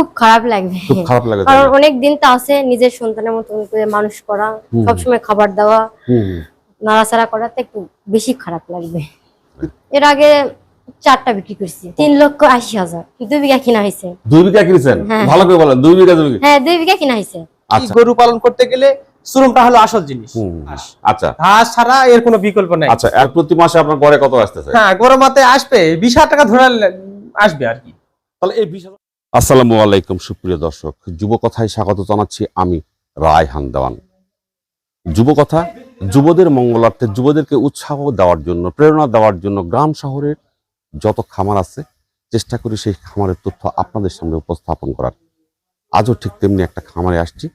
খুব খারাপ লাগবে। খারাপ লাগে কারণ অনেক দিন তো আছে নিজের সন্তানের মতন করে মানুষ করা। সবসময় খাবার দেওয়া। নাড়াচাড়া করাতে একটু বেশি খারাপ লাগবে। এর আগে চারটা বিক্রি করছি তিন লক্ষ আশি হাজার। দুই বিঘা কিনা হয়েছে। দুই বিঘা কিনেছেন? হ্যাঁ। ভালো করে বলেন দুই বিঘা জমি হ্যাঁ দুই বিঘা কিনা হয়েছে। আচ্ছা। গরু পালন করতে গেলে শ্রমটা হলো আসল জিনিস। আচ্ছা। ঘাস ছাড়া এর কোনো বিকল্প নাই। আচ্ছা আর প্রতি মাসে আপনার ঘরে কত আসতেছে? হ্যাঁ গরমাতে আসবে বিশ হাজার টাকা ধরে আসবে আর কি। তাহলে এই বিশ আসসালামু আলাইকুম, সুপ্রিয় দর্শক। যুবকথায় স্বাগত জানাচ্ছি আমি রায়হান দেওয়ান। যুবকথা যুবদের মঙ্গলার্থে, যুবদেরকে উৎসাহ দেওয়ার জন্য, প্রেরণা দেওয়ার জন্য গ্রাম শহরের যত খামার আছে, চেষ্টা করি সেই খামারের তথ্য আপনাদের সামনে উপস্থাপন করার। আজও ঠিক তেমনি একটা খামারে আসছি,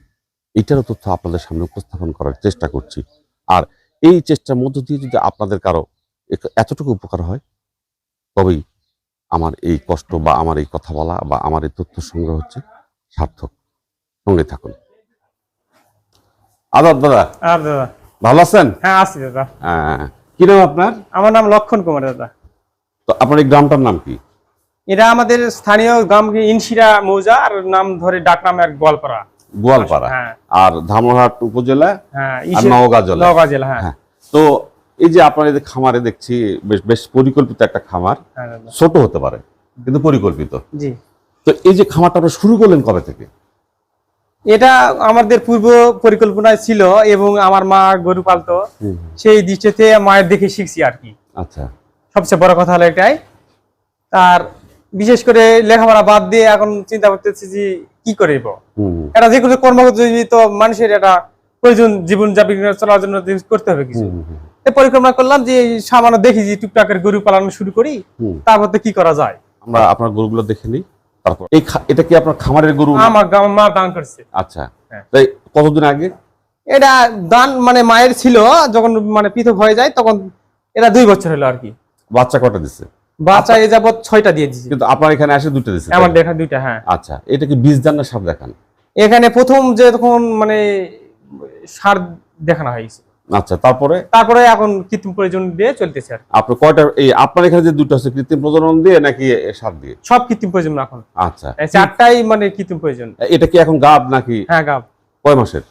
এটারও তথ্য আপনাদের সামনে উপস্থাপন করার চেষ্টা করছি। আর এই চেষ্টার মধ্য দিয়ে যদি আপনাদের কারও এতটুকু উপকার হয়, তবেই আমার এই কষ্ট বা আমার এই কথা বলা বা আমার এই তথ্য সংগ্রহ হচ্ছে সার্থক। সঙ্গে থাকুন। আদাব দাদা। দাদা। ভালো আছেন? হ্যাঁ আছি দাদা। কি নাম আপনার? আমার নাম লক্ষণ কুমার দাদা। তো আপনার এই গ্রামটার নাম কি? এটা আমাদের স্থানীয় গ্রাম ইনশিরা মৌজা আর নাম ধরে ডাক নাম এক গোয়ালপাড়া। গোয়ালপাড়া। হ্যাঁ। আর ধামরহাট উপজেলা হ্যাঁ নওগাঁ জেলা। নওগাঁ জেলা হ্যাঁ। হ্যাঁ। তো এই যে আপনার যে খামারে দেখছি বেশ বেশ পরিকল্পিত একটা খামার। হ্যাঁ ছোট হতে পারে কিন্তু পরিকল্পিত। জি। তো এই যে খামারটা আপনারা শুরু করলেন কবে থেকে? এটা আমাদের পূর্ব পরিকল্পনায় ছিল এবং আমার মা গরু পালতো। সেই দৃষ্টিতে মায়ের দেখে শিখছি আর কি। আচ্ছা। সবচেয়ে বড় কথা হলো এটাই। আর বিশেষ করে লেখাপড়া বাদ দিয়ে এখন চিন্তা করতেছি যে কি করব? এটা যে কোনো কর্মজীবিত মানুষের একটা প্রয়োজন জীবন যাপন চলার জন্য করতে হবে কিছু। পরিকল্পনা করলাম যে সামান্য দেখি যে টুকটাকের গরু পালন শুরু করি। তারপর কি করা যায়? আমরা আপনার গরুগুলো দেখে নিই তারপর এই এটা কি আপনার খামারের গরু? আমার মা দান করছে। আচ্ছা। হ্যাঁ। তাই কতদিন আগে? এটা দান মানে মায়ের ছিল যখন মানে পৃথক হয়ে যায় তখন এটা দুই বছর হলো আর কি। বাচ্চা কটা দিচ্ছে বাচ্চা এ যাবৎ ছয়টা দিয়ে দিছি। কিন্তু আপনার এখানে আসে দুটো দিচ্ছে আমার দেখা দুইটা হ্যাঁ। আচ্ছা এটা কি বীজ দান না সাপ দেখান? এখানে প্রথম যে তখন মানে সার দেখানো হয়েছে। আচ্ছা তারপরে? তারপরে এখন কৃত্রিম প্রয়োজন দিয়ে চলতেছে আর কি। আপনার কয়টা এই আপনার এখানে যে দুটো আছে কৃত্রিম প্রজনন দিয়ে নাকি সার দিয়ে? সব কৃত্রিম প্রয়োজন এখন। আচ্ছা। চারটাই মানে কৃত্রিম প্রয়োজন। এটা কি এখন গাব নাকি? হ্যাঁ গাব। কয় মাসের?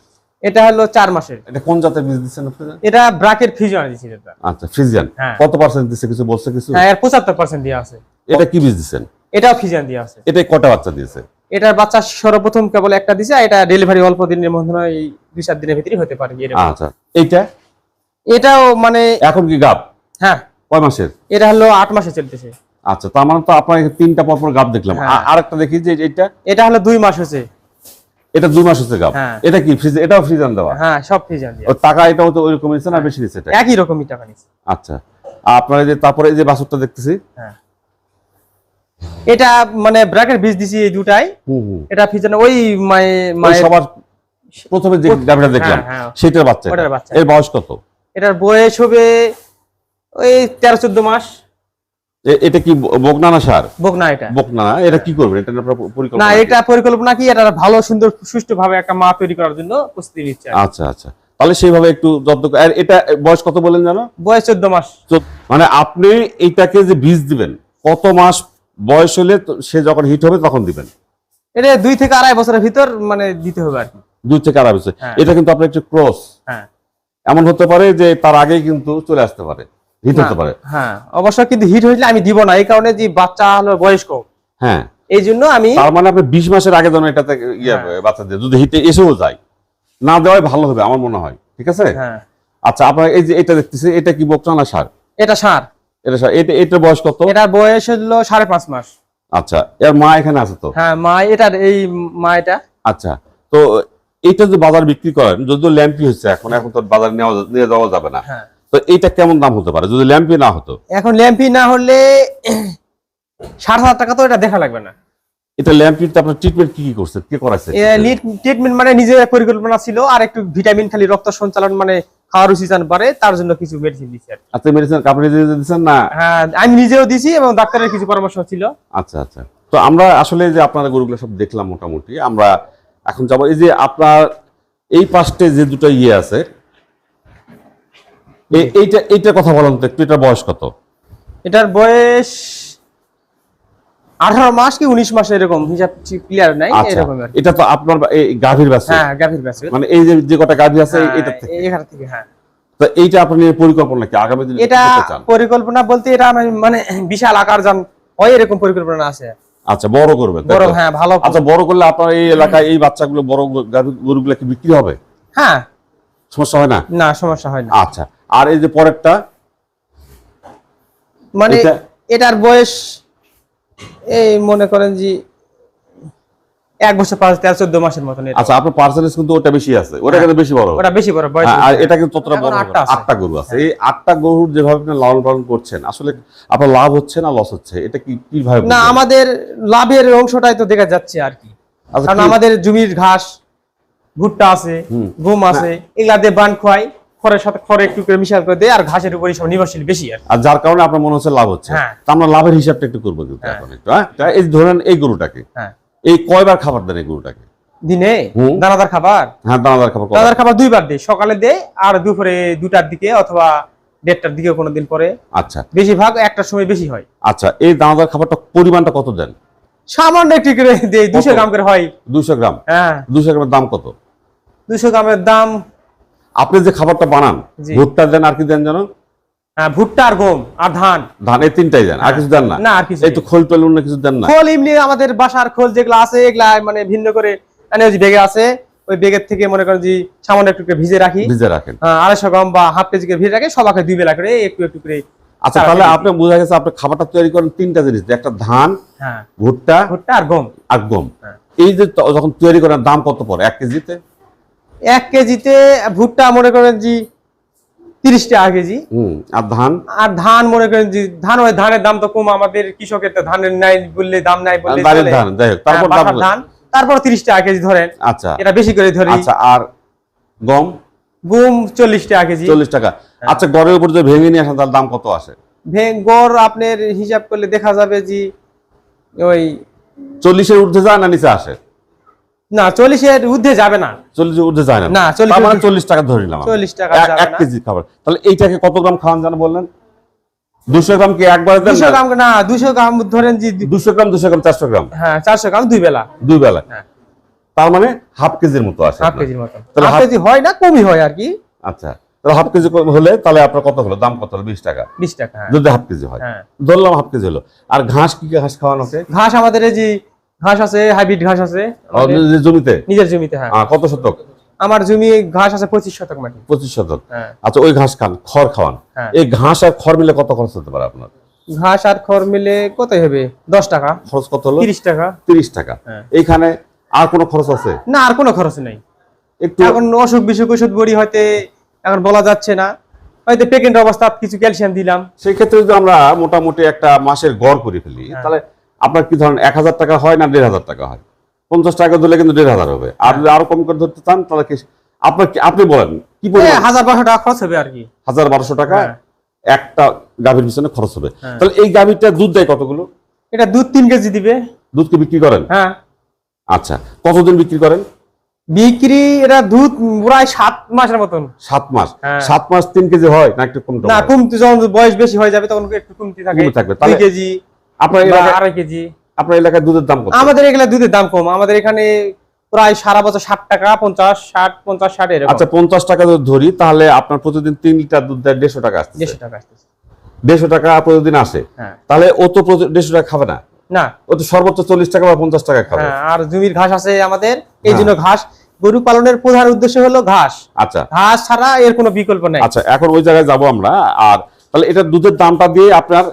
এটা হলো চার মাসের। এটা কোন জাতের বীজ দিচ্ছেন আপনি? এটা ব্রাকের ফিজিয়ান দিচ্ছি এটা। আচ্ছা ফ্রিজিয়ান। হ্যাঁ। কত পার্সেন্ট দিচ্ছে কিছু বলছে কিছু? হ্যাঁ এর পঁচাত্তর পার্সেন্ট দিয়ে আছে। এটা কি বীজ দিচ্ছেন? এটাও ফিজিয়ান দিয়ে আছে। এটা কটা বাচ্চা দিয়েছে? এটার বাচ্চা সর্বপ্রথম কেবল একটা দিছে এটা ডেলিভারি অল্প দিনের মধ্যে এই দুই চার দিনের ভিতরে হতে পারে। আচ্ছা এইটা? এটাও মানে এখন কি গাব? হ্যাঁ। কয় মাসের? এটা হলো আট মাসে চলতেছে। আচ্ছা তার মানে তো আপনার তিনটা পরপর গাব দেখলাম। হ্যাঁ। আ- আরেকটা দেখি যে এটা এটা হলো দুই মাস হচ্ছে এটা দুই মাস হচ্ছে গাব? হ্যাঁ। এটা কি ফ্রিজ এটাও ফ্রিজান দেওয়া? হ্যাঁ সব ও টাকা এটাও তো ওইরকম নিচ্ছে না বেশি নিচ্ছে এটা? একই রকমই টাকা নিচ্ছে। আচ্ছা আপনার যে তারপরে এই যে বাছুরটা দেখতেছি? হ্যাঁ। এটা মানে ব্র্যাকেট বীজ দিছি এই দুটাই। এটা ফিজন ওই মায়ের সবার প্রথমে যে গাভিটা দেখলাম হ্যাঁ, হ্যাঁ। সেটার বাচ্চা। এর বয়স কত? এটার বয়স হবে ওই তেরো চোদ্দ মাস। এটা কি ব- বকনা না সার? বোক না এটা। বকনা এটা কি করবেন? এটা আপনার না এটা পরিকল্পনা কি? এটা ভালো সুন্দর সুষ্ঠু ভাবে একটা মা তৈরি করার জন্য প্রস্তুতি নিচ্ছে আচ্ছা আচ্ছা। তাহলে সেইভাবে একটু যত্ন আর এটা বয়স কত বলেন জানো? বয়স চোদ্দ মাস। মানে আপনি এইটাকে যে বীজ দিবেন কত মাস বয়স হলে সে যখন হিট হবে তখন দিবেন? এটা দুই থেকে আড়াই বছরের ভিতর মানে দিতে হবে আর কি। দুই থেকে আড়াই বছর। হ্যাঁ। এটা কিন্তু আপনার একটু ক্রস। হ্যাঁ। এমন হতে পারে যে তার আগেই কিন্তু চলে আসতে পারে। হিট হতে পারে। হ্যাঁ অবশ্য কিন্তু হিট হইলে আমি দিব না এই কারণে যে বাচ্চা হলো বয়স হ্যাঁ। এই জন্য আমি তার মানে আপনি বিশ মাসের আগে যেন এটাতে ইয়ে। যদি হিটে এসেও যায় না দেওয়াই ভালো হবে আমার মনে হয়। ঠিক আছে? আচ্ছা আপনার এই যে এটা দেখতেছি এটা কি না সার? এটা সার। এটা সার এটা এটার বয়স কত? এটার বয়স হলো সাড়ে পাঁচ মাস। আচ্ছা এর মা এখানে আছে তো? হ্যাঁ মা এটার এই মা এটা। আচ্ছা তো এইটা যে বাজার বিক্রি করেন যদিও ল্যাম্পি হচ্ছে এখন এখন তো বাজার নেওয়া নিয়ে যাওয়া যাবে না। হ্যাঁ। তো এইটা কেমন দাম হতে পারে? যদি ল্যাম্পি না হতো? এখন ল্যাম্পি না হলে ষাট হাজার টাকা তো এটা দেখা লাগবে না। এটা ল্যাম্পিতে আপনার ট্রিটমেন্ট কি কি করছে? কি করাছে ট্রিটমেন্ট মানে নিজের পরিকল্পনা ছিল আর একটু ভিটামিন খালি রক্ত সঞ্চালন মানে খাওয়ার রুচি চান পারে তার জন্য কিছু মেডিসিন দিচ্ছি আর। আপনি মেডিসিন কাপড়ে দিয়ে দিচ্ছেন না? হ্যাঁ আমি নিজেও দিছি এবং ডাক্তারের কিছু পরামর্শ ছিল। আচ্ছা আচ্ছা। তো আমরা আসলে যে আপনার গরুগুলো সব দেখলাম মোটামুটি আমরা এখন যাব এই যে আপনার এই পাশে যে দুটো ইয়ে আছে এ- এইটা কথা বলেন তো একটু এটার বয়স কত? এটার বয়স আঠারো মাস কি উনিশ মাস এরকম হিসাব ক্লিয়ার নাই আচ্ছা এরকম এটা তো আপনার এই গাভীর বাচ্চা হ্যাঁ গাভীর বাছুর। মানে এই যে যে কটা গাভী আছে হ্যাঁ, এটা থেকে। এখান থেকে হ্যাঁ। তো এইটা আপনার পরিকল্পনা কি? আগামী দিনে এটা পরিকল্পনা বলতে এটা মানে বিশাল আকার যান হয় এরকম পরিকল্পনা আছে। আচ্ছা বড় করবেন বড় হ্যাঁ ভালো আচ্ছা বড় করলে আপনার এই এলাকায় এই বাচ্চাগুলো বড় গরুগুলো কি বিক্রি হবে? হ্যাঁ। সমস্যা হয় না? না সমস্যা হয় না। আচ্ছা আর এই যে পরেরটা? মানে এটার বয়স এই মনে করেন যে এক বছর পাঁচ তেরো চোদ্দ মাসের মতন আচ্ছা আপনার পার্সেন্টেজ কিন্তু ওটা বেশি আছে। ওটা কিন্তু বেশি বড়। ওটা বেশি বড় হ্যাঁ, আর এটা কিন্তু ততটা বড় আটটা গরু আছে। এই আটটা গরুর যেভাবে আপনি লালন পালন করছেন আসলে আপনার লাভ হচ্ছে না লস হচ্ছে? এটা কি কীভাবে না আমাদের লাভের অংশটাই তো দেখা যাচ্ছে আর কি। আচ্ছা, কারণ আমাদের জমির ঘাস ভুট্টা আছে। গম আছে এগুলা দিয়ে বান খোয়াই খড়ের সাথে খড় একটু করে মিশাল করে দেয় আর ঘাসের উপরই সব নির্ভরশীল বেশি আর আর যার কারণে আপনার মনে হচ্ছে লাভ হচ্ছে। হ্যাঁ। আমরা লাভের হিসাবটা একটু করব কিন্তু হ্যাঁ। এখন একটু হ্যাঁ? এই ধরেন এই গরুটাকে। হ্যাঁ। এই কয়বার খাবার দেন এই গরুটাকে? দিনে? দানাদার খাবার? হ্যাঁ দানাদার খাবার দানাদার খাবার দুইবার দেয় সকালে দেয় আর দুপুরে দুটার দিকে অথবা দেড়টার দিকে কোনো দিন পরে। আচ্ছা। বেশিরভাগ একটার সময় বেশি হয়। আচ্ছা এই দানাদার খাবারটা পরিমাণটা কত দেন? সামান্য একটু করে দেয় দুশো? গ্রাম করে হয়। দুশো গ্রাম? হ্যাঁ। দুশো গ্রামের দাম কত? দুশো গ্রামের দাম আপনি যে খাবারটা বানান। ভুট্টা দেন আর কি দেন জানো? ভুট্টা আর গম আর ধান। ধান এই তিনটাই দেন আর কিছু দেন না? না আর কিছু এই তো খোল টোল অন্য কিছু দেন না। খোল এমনি আমাদের বাসার খোল যেগুলো আছে এগুলা মানে ভিন্ন করে মানে ওই আছে। ওই বেগের থেকে মনে করেন যে সামান্য একটু করে ভিজে রাখি। ভিজে রাখেন। আহ, আড়াইশো গ্রাম বা হাফ কেজি করে ভিজে রাখি দুই বেলা করে একটু একটু করে আচ্ছা তাহলে আপনি বোঝা গেছে আপনি খাবারটা তৈরি করেন তিনটা জিনিস একটা ধান হ্যাঁ। ভুট্টা ভুট্টা আর গম। আর গম। হ্যাঁ। এই যে যখন তৈরি করেন দাম কত পড়ে? এক কেজিতে? এক কেজিতে ভুট্টা মনে করেন যে তিরিশ টাকা কেজি আর ধান? আর ধান মনে করেন যে ধান ওই ধানের দাম তো কম আমাদের কৃষকের তো ধানের নাই বললে দাম নাই বললে হ্যাঁ, ধান। তারপর তিরিশ টাকা কেজি ধরেন। আচ্ছা। এটা বেশি করে ধরি। আচ্ছা আর গম? গম চল্লিশ টাকা কেজি চল্লিশ টাকা। আচ্ছা গড়ের উপর যে ভেঙে নিয়ে আসেন তার দাম কত আসে? গড় আপনার হিসাব করলে দেখা যাবে যে ওই চল্লিশের ঊর্ধ্বে যায় না নিচে আসে? না চল্লিশের ঊর্ধ্বে যাবে না। চল্লিশের ঊর্ধ্বে যায় না। না, 40 মানে চল্লিশ টাকা ধরে নিলাম। 40 টাকা এক-। কেজি খাবার। তাহলে এইটাকে কত গ্রাম খাওয়ান জানো বললেন? দুশো গ্রাম কি একবার দুশো গ্রাম না দুশো গ্রাম ধরেন যে দুশো গ্রাম দুশো গ্রাম চারশো গ্রাম? হ্যাঁ চারশো গ্রাম দুই বেলা। দুই বেলা। হ্যাঁ। তার মানে হাফ কেজির মতো আসে হাফ। কেজির মতো। তাহলে হাফ কেজি হয় না কমই হয় আর কি। আচ্ছা তাহলে হাফ কেজি হলে তাহলে আপনার কত হলো? দাম কত হলো? বিশ টাকা। বিশ টাকা হ্যাঁ। যদি হাফ কেজি হয়। হ্যাঁ। ধরলাম হাফ কেজি হলো। আর ঘাস কি ঘাস খাওয়ানো ঘাস আমাদের এই যে ঘাস আছে হাইব্রিড ঘাস আছে। জমিতে? নিজের জমিতে হ্যাঁ। কত শতক? আমার জমি ঘাস আছে পঁচিশ শতক মাটি। পঁচিশ শতক। হ্যাঁ। আচ্ছা ওই ঘাস খান খড় খাওয়ান। হ্যাঁ। এই ঘাস আর খড় মিলে কত খরচ হতে পারে আপনার? ঘাস আর খড় মিলে কত হবে? দশ টাকা। খরচ কত হলো? তিরিশ টাকা। তিরিশ টাকা। হ্যাঁ। এইখানে আর কোনো খরচ আছে? না আর কোনো খরচ নেই। একটু এখন অসুখ বিসুখ ওষুধ বড়ি হয়তো এখন বলা যাচ্ছে না। হয়তো প্রেগনেন্ট অবস্থা কিছু ক্যালসিয়াম দিলাম। সেই ক্ষেত্রে যদি আমরা মোটামুটি একটা মাসের গড় করে ফেলি হ্যাঁ। তাহলে আপনার কি ধরেন এক হাজার টাকা হয় না দেড় হাজার টাকা হয়? পঞ্চাশ টাকা ধরলে কিন্তু দেড় হাজার হবে। আর যদি আরও কম করে ধরতে চান তাহলে কি আপনার কি- আপনি বলেন কি পরিমাণ? হাজার বারোশো টাকা খরচ হবে আর কি। হাজার বারোশো টাকা হ্যাঁ। একটা গাভীর পিছনে খরচ হবে। হ্যাঁ। তাহলে এই গাভীরটা দুধ দেয় কতগুলো? এটা দুধ তিন কেজি দিবে। দুধ কি বিক্রি করেন? হ্যাঁ। আচ্ছা কতদিন বিক্রি করেন? বিক্রি এটা দুধ প্রায় সাত মাসের মতন। সাত মাস। হ্যাঁ। সাত মাস তিন কেজি হয় না একটু কম না কমতে যখন বয়স বেশি হয়ে যাবে তখন একটু কমতে থাকে। থাকবে। কেজি। আপনার এলাকায় আড়াই কেজি। আপনার এলাকায় দুধের দাম কত? আমাদের এগুলা দুধের দাম কম। আমাদের এখানে প্রায় সারা বছর ষাট টাকা পঞ্চাশ ষাট পঞ্চাশ ষাট এরকম। আচ্ছা পঞ্চাশ টাকা যদি ধরি তাহলে আপনার প্রতিদিন তিন লিটার দুধ দেয় দেড়শো টাকা আসছে দেড়শো টাকা দেড়শো টাকা প্রতিদিন আসে। হ্যাঁ। তাহলে ও তো দেড়শো টাকা খাবে না? না। ও তো সর্বোচ্চ চল্লিশ টাকা বা পঞ্চাশ টাকা খাবে। হ্যাঁ আর জমির ঘাস আছে আমাদের এই হ্যাঁ। জন্য ঘাস গরু পালনের প্রধান উদ্দেশ্য হলো ঘাস। আচ্ছা। ঘাস ছাড়া এর কোনো বিকল্প নাই। আচ্ছা এখন ওই জায়গায় যাব আমরা আর তাহলে এটা দুধের দামটা দিয়ে আপনার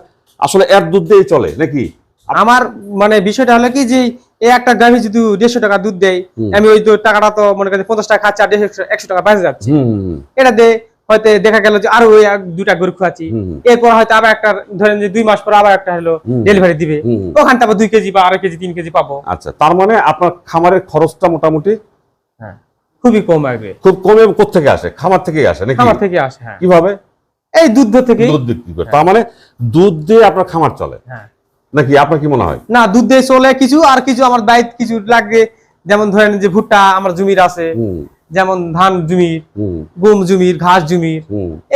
আসলে এক দুধ দিয়েই চলে নাকি? আমার মানে বিষয়টা হলো কি যে এই একটা গ্রামে যদি দেড়শো টাকা দুধ দেয় আমি ওই তো টাকাটা তো মনে করি পঞ্চাশ টাকা খাচ্ছি আর দেড়শো একশো টাকা বেঁচে যাচ্ছে। এটা দে হয়তো দেখা গেল যে আরও ওই এক- দুটা গরু হুম, এরপর হয়তো আবার একটা ধরেন যে দুই মাস পর আবার একটা হলো ডেলিভারি দিবে। ওখান থেকে দুই কেজি বা আড়াই কেজি তিন কেজি পাবো। আচ্ছা তার মানে আপনার খামারের খরচটা মোটামুটি? হ্যাঁ। খুবই কম আসবে। খুব কমে কোথেকে আসে? খামার থেকে আসে নাকি? খামার থেকে আসে হ্যাঁ। কীভাবে? এই দুধ থেকে দুধ বিক্রি করে। তার মানে দুধ দিয়ে আপনার খামার চলে? হ্যাঁ। নাকি আপনার কি মনে হয়? না দুধ দিয়ে চলে কিছু আর কিছু আমার দায়িত্ব কিছু লাগবে যেমন ধরেন যে ভুট্টা আমার জমির আছে। যেমন ধান জমির গম জমির ঘাস জমির।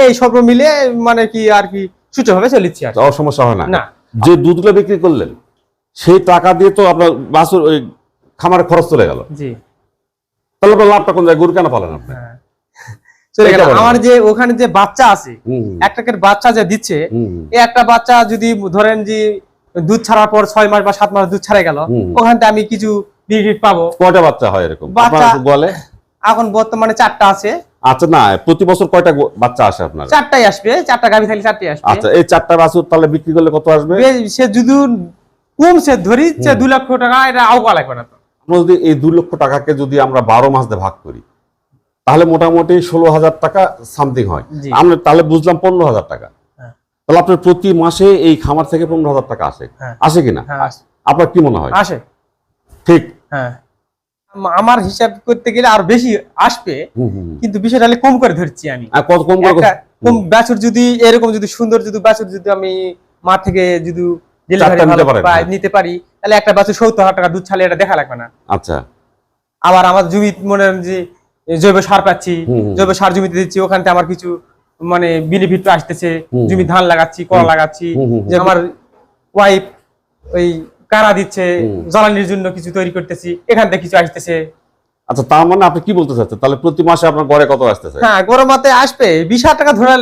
এই সব মিলে মানে কি আর কি সুষ্ঠুভাবে চলিচ্ছে আর। সমস্যা হয় না? যে দুধগুলো বিক্রি করলেন সেই টাকা দিয়ে তো আপনার বাসুর ওই খামারে খরচ চলে গেল। জি। তাহলে আপনার লাভটা কোন যায় গরু কেন পালেন আপনি হ্যাঁ চলে গেল এটা বলেন। আমার যে ওখানে যে বাচ্চা আছে একটা বাচ্চা যে দিচ্ছে। এই একটা বাচ্চা যদি ধরেন যে দুধ ছাড়ার পর ছয় মাস বা সাত মাস দুধ ছাড়া গেল। ওখান থেকে আমি কিছু পাবো। কয়টা বাচ্চা হয় এরকম? বাচ্চা- বলে? এখন বর্তমানে চারটা আছে। আচ্ছা না প্রতি বছর কয়টা বাচ্চা আসে আপনার চারটাই আসবে চারটা গাভি থাকলে চারটাই আসবে। আচ্ছা এই চারটা বাছুর তাহলে বিক্রি করলে কত আসবে? সে যদি কমছে ধরি সে দু লক্ষ টাকা এটা আউকা লাগবে না তো। আমরা যদি এই দুই লক্ষ টাকাকে যদি আমরা বারো মাস দিয়ে ভাগ করি তাহলে মোটামুটি ষোলো হাজার টাকা সামথিং হয়। আমরা তাহলে বুঝলাম পনেরো হাজার টাকা। হ্যাঁ। তাহলে আপনার প্রতি মাসে এই খামার থেকে পনেরো হাজার টাকা আসে। হ্যাঁ। আসে কিনা? হ্যাঁ আপনার কি মনে হয়? আসে। ঠিক। হ্যাঁ। আমার হিসাব করতে গেলে আর বেশি আসবে। কিন্তু বিষয়টা কম করে ধরছি আমি। আর কত কম করে কম বাছুর যদি এরকম যদি সুন্দর যদি বাছুর যদি আমি মা থেকে যদি নিতে পারি তাহলে একটা বাছুর সত্তর হাজার টাকা দুধ ছালে এটা দেখা লাগবে না। আচ্ছা। আবার আমার জমি মনে হয় যে জৈব সার পাচ্ছি। জৈব সার জমিতে দিচ্ছি ওখান থেকে আমার কিছু মানে বেনিফিট আসতেছে। জমি ধান লাগাচ্ছি কলা লাগাচ্ছি। যে আমার ওয়াইফ ওই কারা দিচ্ছে জ্বালানির জন্য কিছু তৈরি করতেছি এখান থেকে কিছু আসতেছে। আচ্ছা তার মানে আপনি কি বলতে চাচ্ছেন? তাহলে প্রতি মাসে আপনার ঘরে কত আসতেছে? হ্যাঁ গরমাতে আসবে বিশ হাজার টাকা ধরে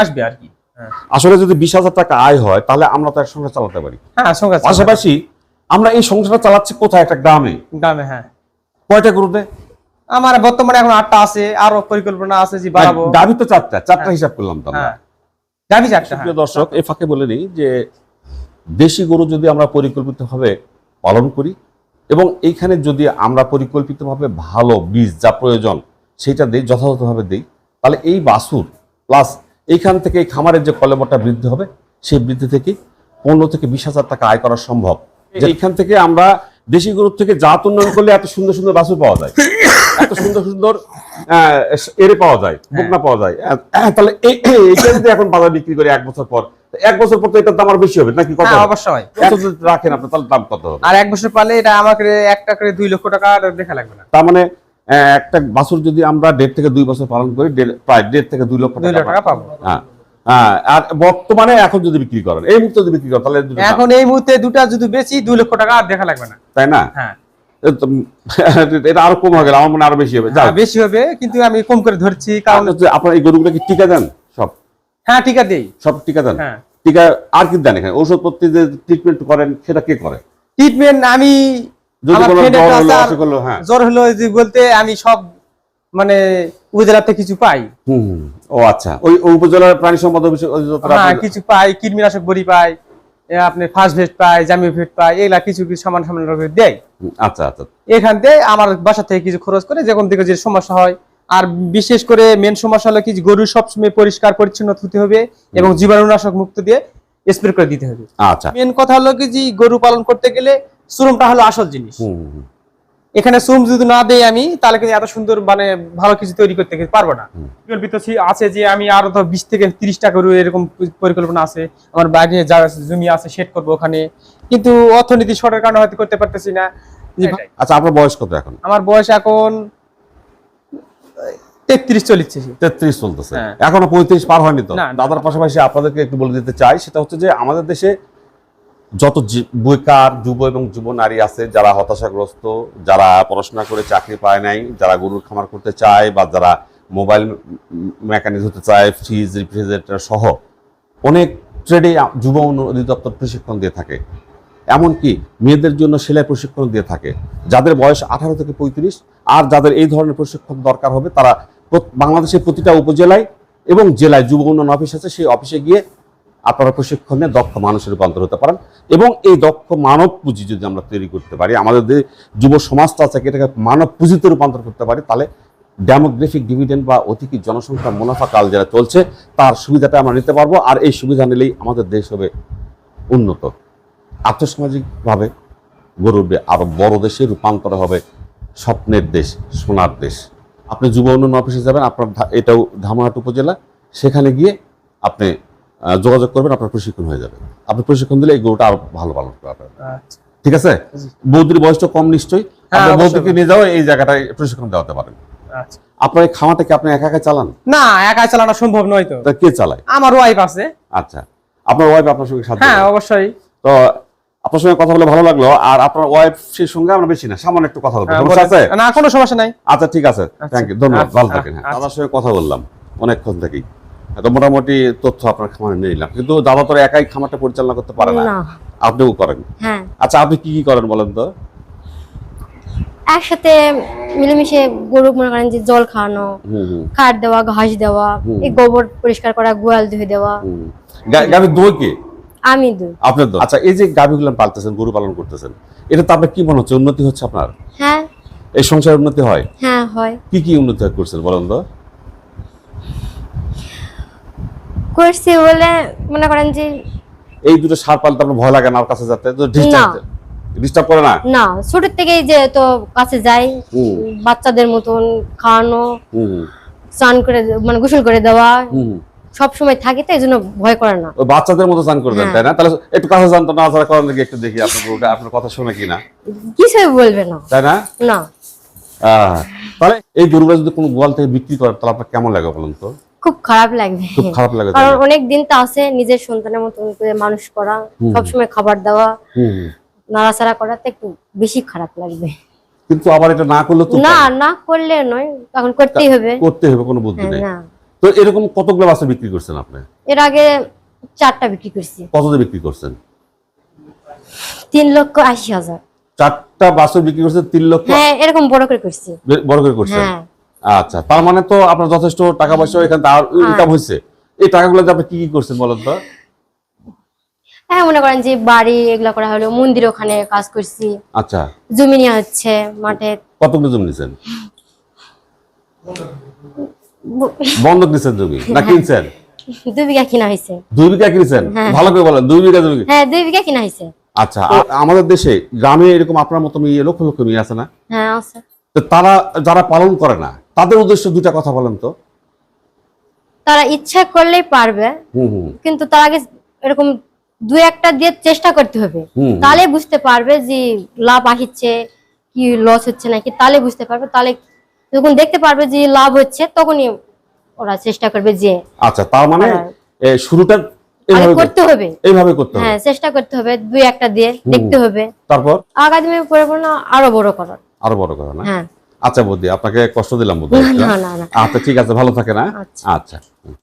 আসবে আর কি। হ্যাঁ। আসলে যদি বিশ হাজার টাকা আয় হয় তাহলে আমরা তো এক সংসার চালাতে পারি। হ্যাঁ পাশাপাশি আমরা এই সংসারটা চালাচ্ছি কোথায়? একটা গ্রামে। গ্রামে হ্যাঁ। কয়টা গরুতে আমার বর্তমানে এখন আটটা আছে আরও পরিকল্পনা আছে যে বাড়াবো। গাভি তো চারটা চারটা হিসাব করলাম তো আমরা। হ্যাঁ। চারটা হ্যাঁ। প্রিয় দর্শক এই ফাঁকে বলে নিই যে দেশি গরু যদি আমরা পরিকল্পিতভাবে পালন করি এবং এইখানে যদি আমরা পরিকল্পিতভাবে ভালো বীজ যা প্রয়োজন সেটা দিই যথাযথভাবে দিই তাহলে এই বাছুর প্লাস এইখান থেকে এই খামারের যে কলেমটা বৃদ্ধি হবে সেই বৃদ্ধি থেকে পনেরো থেকে বিশ হাজার টাকা আয় করা সম্ভব। যে এইখান থেকে আমরা দেশি গরুর থেকে জাত উন্নয়ন করলে এত সুন্দর সুন্দর বাছুর পাওয়া যায়। এত সুন্দর সুন্দর এরে পাওয়া যায় বকনা পাওয়া যায়। তাহলে এইটা যদি এখন বাজার বিক্রি করি এক বছর পর এক বছর পর তো এটার দাম আর বেশি হবে নাকি কত হ্যাঁ অবশ্যই। রাখেন আপনি তাহলে দাম কত হবে? আর এক বছর পালে এটা আমাকে একটা করে দুই লক্ষ টাকা দেখা লাগবে না। তার মানে একটা বাছুর যদি আমরা দেড় থেকে দুই বছর পালন করি প্রায় দেড় থেকে দুই লক্ষ টাকা পাবো। হ্যাঁ। হ্যাঁ আর বর্তমানে এখন যদি বিক্রি করেন এই মুহূর্তে যদি বিক্রি করেন তাহলে এখন এই মুহূর্তে দুটা যদি বেশি দুই লক্ষ টাকা আর দেখা লাগবে না। তাই না? হ্যাঁ। এটা আরও কম গেল আমার মনে আরও বেশি হবে। হ্যাঁ, বেশি হবে কিন্তু আমি কম করে ধরছি কারণ কারণ হচ্ছে আপনার এই গরুগুলো কি টিকা দেন সব? হ্যাঁ আছে দেই। সব টিকা দেন? হ্যাঁ। টিকা আর কি দেন এখানে? ওষুধপত্র যে ট্রিটমেন্ট করেন সেটা কে করে? ট্রিটমেন্ট আমি জ্বর হলো হ্যাঁ। জ্বর হলো যে বলতে আমি সব মানে উপজেলাতে কিছু পাই। হুম। ও আচ্ছা ওই উপজেলার প্রাণী সম্পদ কিছু পাই কীটনাশক বড়ি পাই। আপনি ফার্স্ট ভেট পাই জামি ভেট পাই এগুলা কিছু কিছু সামান সামান রকম দেয়। আচ্ছা আচ্ছা। এখান থেকে আমার বাসা থেকে কিছু খরচ করে যখন থেকে যে সমস্যা হয় আর বিশেষ করে মেন সমস্যা হলো কি গরু সবসময় পরিষ্কার পরিচ্ছন্ন হতে হবে এবং জীবাণুনাশক মুক্ত দিয়ে স্প্রে করে দিতে হবে। আচ্ছা। মেন কথা হলো কি যে গরু পালন করতে গেলে শ্রমটা হলো আসল জিনিস। এখানে শ্রম যদি না দেই আমি তাহলে কিন্তু এত সুন্দর মানে ভালো কিছু তৈরি করতে পারব না। পরিকল্পিত আছে যে আমি আরও তো বিশ থেকে তিরিশটা করে এরকম পরিকল্পনা আছে আমার বাইরে যা জমি আছে সেট করব ওখানে। কিন্তু অর্থনীতি শর্টের কারণে হয়তো করতে পারতেছি না। আচ্ছা আপনার বয়স কত এখন? আমার বয়স এখন তেত্রিশ চলিচ্ছে তেত্রিশ চলতেছে। হ্যাঁ। এখনও পঁয়ত্রিশ পার হয়নি তো। দাদার পাশাপাশি আপনাদেরকে একটু বলে দিতে চাই সেটা হচ্ছে যে আমাদের দেশে যত বেকার যুব এবং যুব নারী আছে যারা হতাশাগ্রস্ত, যারা পড়াশোনা করে চাকরি পায় নাই, যারা গরুর খামার করতে চায় বা যারা মোবাইল মেকানিক হতে চায়, ফ্রিজ, রেফ্রিজারেটর সহ অনেক ট্রেডে যুব অধিদপ্তর প্রশিক্ষণ দিয়ে থাকে। এমনকি মেয়েদের জন্য সেলাই প্রশিক্ষণ দিয়ে থাকে। যাদের বয়স আঠারো থেকে পঁয়ত্রিশ আর যাদের এই ধরনের প্রশিক্ষণ দরকার হবে, তারা বাংলাদেশের প্রতিটা উপজেলায় এবং জেলায় যুব উন্নয়ন অফিস আছে, সেই অফিসে গিয়ে আপনারা প্রশিক্ষণে দক্ষ মানুষের রূপান্তর হতে পারেন। এবং এই দক্ষ মানব পুঁজি যদি আমরা তৈরি করতে পারি, আমাদের যে যুব সমাজটা আছে এটাকে মানব পুঁজিতে রূপান্তর করতে পারি, তাহলে ডেমোগ্রাফিক ডিভিডেন্ড বা অতিকি জনসংখ্যা মুনাফা কাল যেটা চলছে, তার সুবিধাটা আমরা নিতে পারব, আর এই সুবিধা নিলেই আমাদের দেশ হবে উন্নত। আর্থসামাজিকভাবে গড়বে আরও বড় দেশে রূপান্তর হবে স্বপ্নের দেশ, সোনার দেশ। আপনি যুব উন্নয়ন অফিসে যাবেন, আপনার এটাও ধামাহাট উপজেলা, সেখানে গিয়ে আপনি যোগাযোগ করবেন আপনার প্রশিক্ষণ হয়ে যাবে। আপনি প্রশিক্ষণ দিলে এই গরুটা আরও ভালো পালন করতে পারবেন ঠিক আছে। বৌদির বয়সটা কম নিশ্চয়ই। হ্যাঁ, বৌদিকে নিয়ে যাও এই জায়গাটায় প্রশিক্ষণ দেওয়াতে পারেন। আচ্ছা। আপনার এই খামাটা কি আপনি একা একা চালান? না একা চালানো সম্ভব নয় তো। কে চালায়? আমার ওয়াইফ আছে। আচ্ছা। আপনার ওয়াইফ আপনার সঙ্গে সাথে হ্যাঁ অবশ্যই। তো আপনার সঙ্গে কথা বলে ভালো লাগল। আর আপনার ওয়াইফ সেই সঙ্গে আমরা বেশি না সামান্য একটু কথা বলব। হ্যাঁ, সমস্যা আছে? না কোনো সমস্যা নাই। আচ্ছা ঠিক আছে। থ্যাংক ইউ ধন্যবাদ। আচ্ছা, ভালো থাকেন হ্যাঁ। আচ্ছা। দাদার সঙ্গে কথা বললাম। অনেকক্ষণ থেকেই। তো মোটামুটি তথ্য আপনার খামারে নিলাম কিন্তু দাদা তো একাই খামারটা পরিচালনা করতে পারে না। আপনিও করেন। হ্যাঁ। আচ্ছা আপনি কি কি করেন বলেন তো? একসাথে মিলেমিশে গরু মনে করেন যে জল খাওয়ানো খাট দেওয়া ঘাস দেওয়া এই গোবর পরিষ্কার করা গোয়াল ধুয়ে দেওয়া। গাভীর দই কে? আমি দুই আপনার দই আচ্ছা এই যে গাভীগুলো পালতেছেন গরু পালন করতেছেন এটা তো আপনার কি মনে হচ্ছে উন্নতি হচ্ছে আপনার? হ্যাঁ। এই সংসার উন্নতি হয়? হ্যাঁ হয়। কি কি উন্নতি করছেন বলেন তো? করছি বলে মনে করেন যে এই দুটো সার পালতে আপনার ভয় লাগে না ওর কাছে যাতে? ডিস্টার্ব ডিস্টার্ব করে না? না ছোট থেকেই যে তো কাছে যাই বাচ্চাদের মতন খাওয়ানো স্নান করে মানে গোসল করে দেওয়া সব সময় থাকি তো এই জন্য ভয় করে না। ওই বাচ্চাদের মতো চান করে দেন হ্যাঁ। তাই না? তাহলে একটু কাছে জানতো না যারা করেন দেখি একটু দেখি আপনার গরুটা আপনার কথা শুনে কিনা কিছু বলবে না। তাই না? না। তাহলে এই গরুটা যদি কোনো গোয়াল থেকে বিক্রি করেন তাহলে আপনার কেমন লাগে বলুন তো? খুব খারাপ লাগবে। খুব খারাপ লাগে কারণ অনেক দিন তো আছে নিজের সন্তানের করে মানুষ করা। সবসময় খাবার দেওয়া। নাড়াচাড়া করা তো একটু বেশি খারাপ লাগবে। কিন্তু আবার এটা না করলে তো না না করলে নয় এখন করতেই হবে। করতে হবে কোনো বুদ্ধি হ্যাঁ, নেই। তো এরকম কতগুলো বাচ্চা বিক্রি করছেন আপনি? এর আগে চারটা বিক্রি করছি। কত দিয়ে বিক্রি করছেন? তিন লক্ষ আশি হাজার। চারটা বাছুর বিক্রি করছেন তিন লক্ষ হ্যাঁ এরকম বড় করে করছি। বড় করে করছেন? হ্যাঁ। আচ্ছা তার মানে তো আপনার যথেষ্ট টাকা পয়সা এখান থেকে ইনকাম হয়েছে এই টাকাগুলো আপনি কি কি করছেন বলেন তো? হ্যাঁ মনে করেন যে বাড়ি এগুলা করা হলো মন্দির ওখানে কাজ করছি। আচ্ছা। জমি নেওয়া হচ্ছে মাঠে। কতগুলো জমি নিছেন? বন্ধক। নিছেন জমি না কিনছেন? দুই বিঘা কিনা হয়েছে দুই বিঘা কিনছেন? হ্যাঁ। ভালো করে বলেন দুই বিঘা জমি হ্যাঁ দুই বিঘা কিনা হয়েছে আচ্ছা আমাদের দেশে গ্রামে এরকম আপনার মতো মেয়ে লক্ষ লক্ষ মেয়ে আছে না? হ্যাঁ আছে। তারা যারা পালন করে না তাদের উদ্দেশ্যে দুটা কথা বলেন তো। তারা ইচ্ছা করলেই পারবে কিন্তু তার আগে এরকম দু একটা দিয়ে চেষ্টা করতে হবে। তাহলে বুঝতে পারবে যে লাভ আসছে কি লস হচ্ছে নাকি তাহলে বুঝতে পারবে। তাহলে যখন দেখতে পারবে যে লাভ হচ্ছে তখনই ওরা চেষ্টা করবে যে আচ্ছা তার মানে। শুরুটা করতে হবে। এইভাবে করতে হবে। হ্যাঁ চেষ্টা করতে হবে দুই একটা দিয়ে দেখতে হবে। তারপর? আগামী পরিকল্পনা আরও বড় করার। আরও বড় না? হ্যাঁ। আচ্ছা বুদ্ধি আপনাকে কষ্ট দিলাম বুদ্ধি আচ্ছা ঠিক আছে ভালো থাকে না আচ্ছা। আচ্ছা হুম।